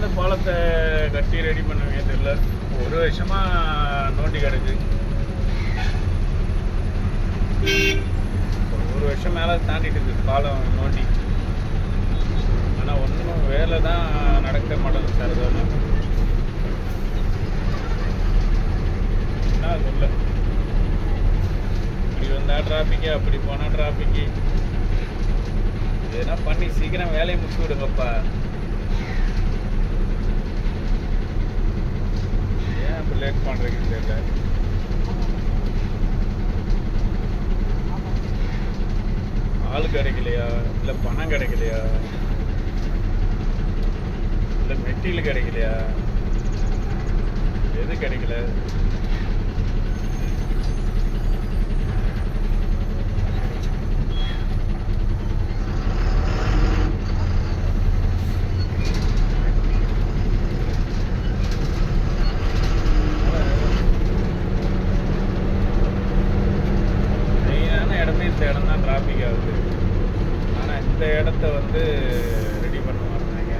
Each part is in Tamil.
அந்த பாலத்தை கட்டி ரெடி பண்ணுவீங்க தெரியல. ஒரு வருஷமா நோண்டி கிடக்கு. ஒரு வருஷம் மேலே தாண்டிட்டு இருக்கு பாலம் நோண்டி. ஆனால் ஒன்றும் வேலை தான் நடக்க மாட்டேங்குது சார் அது என்ன சொல்ல? இப்படி வந்தால் டிராஃபிக்கு அப்படி போனால் டிராஃபிக்கு இதெல்லாம் பண்ணி சீக்கிரம் வேலையை முடிச்சு விடுங்கப்பா. ஏன் இப்போ லேட் பண்ணுறீங்கன்னு தெரியல. ஆள் கிடைக்கலையா? இல்லை பணம் கிடைக்கலையா? இல்லை மெட்டீரியல் கிடைக்கலையா? எது கிடைக்கல? மெயினான இந்த இடம் தான் டிராஃபிக் ஆகுது. ஆனால் இந்த இடத்த வந்து ரெடி பண்ண மாட்டாங்க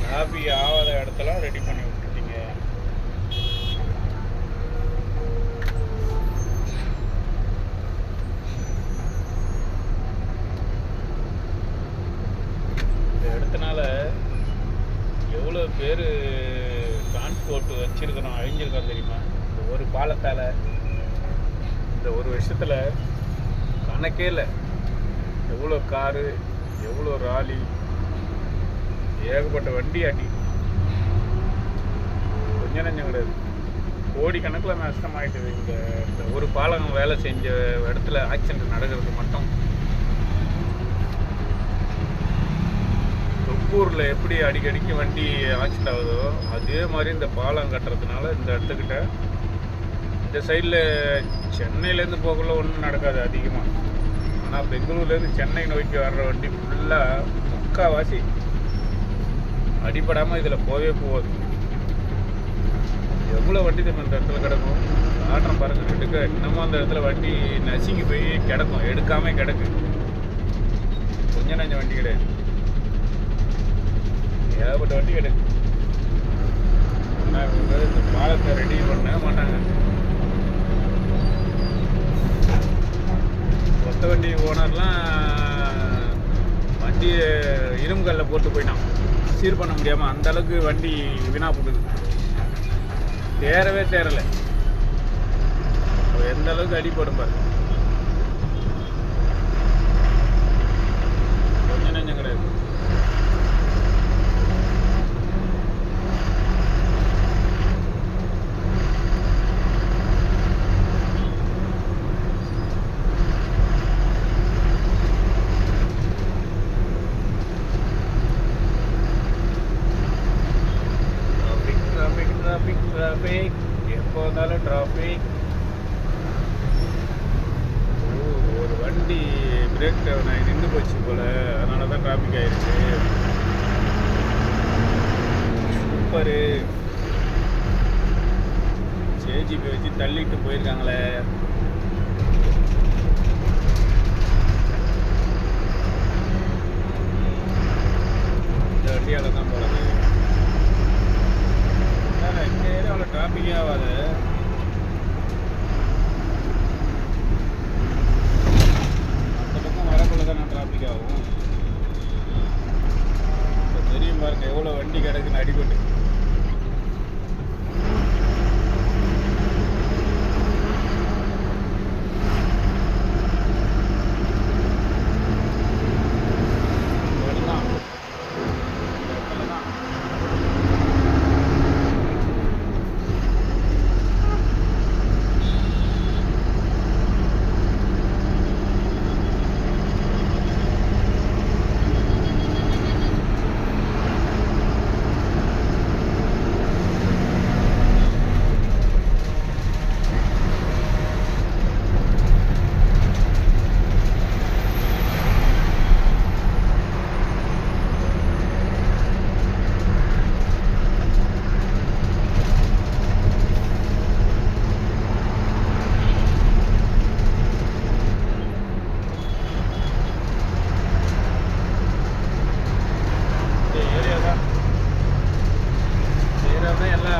டிராஃபிக் ஆகாத இடத்தெல்லாம் ரெடி பண்ணி விட்டுட்டீங்க இந்த இடத்துனால எவ்வளோ பேர் டிரான்ஸ்போர்ட் வச்சிருக்கிறோம் அழிஞ்சிருக்கோம் தெரியுமா? இந்த ஒரு பாலத்தால் இந்த ஒரு வருஷத்தில் கணக்கே இல்லை. எவ்வளோ காரு எவ்வளோ ராலி ஏகப்பட்ட வண்டி அடி கொஞ்சம் நஞ்சம் கிடையாது. கோடிக்கணக்கில் நஷ்டமாயிட்டது இந்த இந்த ஒரு பாலம் வேலை செஞ்ச இடத்துல ஆக்சிடென்ட் நடக்கிறது மட்டும். திருப்பூரில் எப்படி அடிக்கடிக்கு வண்டி ஆக்சிடென்ட் ஆகுதோ அதே மாதிரி இந்த பாலம் கட்டுறதுனால இந்த இடத்துக்கிட்ட இந்த சைடில் சென்னையிலேருந்து போகக்குள்ள ஒன்றும் நடக்காது அதிகமாக ஆனால் பெங்களூர்லேருந்து சென்னை நோக்கி வர்ற வண்டி ஃபுல்லாக முக்கால்வாசி அடிப்படாமல் இதில் போவே போகாது. எவ்வளோ வண்டி தெரியுமா இந்த இடத்துல கிடக்கும்? ஆட்டம் பாருங்க இன்னமும் அந்த இடத்துல வண்டி நசுங்கி போய் கிடக்கும். எடுக்காமல் கிடக்கு. கொஞ்சம் நஞ்ச வண்டி கிடையாது. ஏகப்பட்ட வண்டி எடு ஆனா இந்த பாலத்தை ரெடி பண்ண மாட்டாங்க. கொத்த வண்டி ஓனர்லாம் வண்டி இரும்பு போட்டு போயிட்டான். சீர் பண்ண முடியாமல் அந்த அளவுக்கு வண்டி வீணா போகுது. தேரவே தேரல. எந்த அளவுக்கு அடிப்படும் பாரு. கொஞ்சம் நெஞ்சம் கிடையாது. டிராஃபிக் எப்போ வந்தாலும் டிராஃபிக் ஒரு வண்டி பிரேக் டவுன் ஆகி நின்று போச்சு போல். அதனால தான் டிராஃபிக் ஆயிடுச்சு சூப்பரு சேஜிபி வச்சு தள்ளிட்டு போயிருக்காங்களே. இந்த வண்டியால தான் போகிறது சார் இந்த ஏரியாவில் டிராஃபிக்கே ஆகாது அந்த பக்கம் வரக்குள்ள தான் டிராஃபிக் ஆகும் இப்போ தெரியும் பாருங்க எவ்வளோ வண்டி கிடக்குன்னு அடிபட்டு இவ்வளவுதான். இந்த இடத்துல தான்.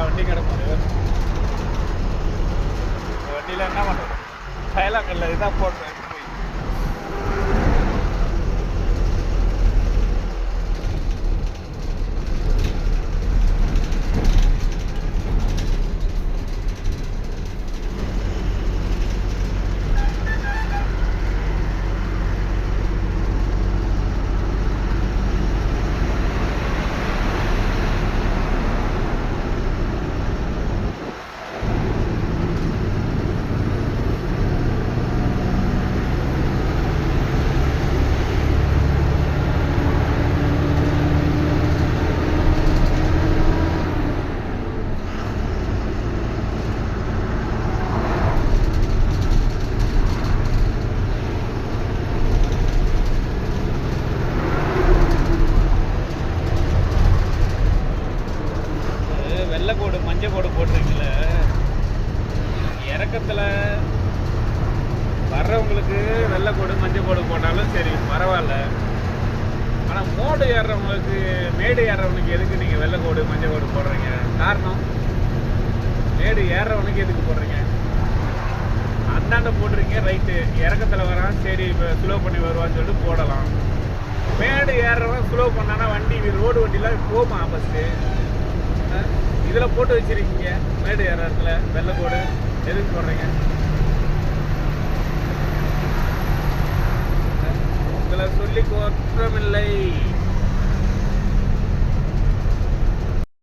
வண்டி தான் வண்டியில் என்ன பண்ணுறது டைலம் இல்லை இதுதான் போடுறேன். வெள்ளை கோடு மஞ்சள் கோடு போட்டிருக்கீங்கள இறக்கத்தில் வர்றவங்களுக்கு வெள்ளை கோடு மஞ்சள் கோடு போட்டாலும் சரி பரவாயில்ல. ஆனால் மோடு ஏறுறவங்களுக்கு மேடு ஏறுறவனுக்கு எதுக்கு நீங்கள் வெள்ளை கோடு மஞ்சள் கோடு போடுறீங்க? காரணம் மேடு ஏறுறவனுக்கு எதுக்கு போடுறீங்க? அந்தாண்ட போட்டிருக்கீங்க ரைட்டு. இறக்கத்தில் வரான் சரி இப்போ ஸ்லோ பண்ணி வருவான்னு சொல்லிட்டு போடலாம். மேடு ஏறுறவன் ஸ்லோ பண்ணான்னா வண்டி ரோடு வண்டிலாம் போமா ஃபஸ்ட்டு இதெல்லாம் போட்டு வச்சிருக்கீங்க. மேடு ஏற இடத்துல. போடு. எதுக்கு போடுறீங்க? உங்களை சொல்லி குற்றமில்லை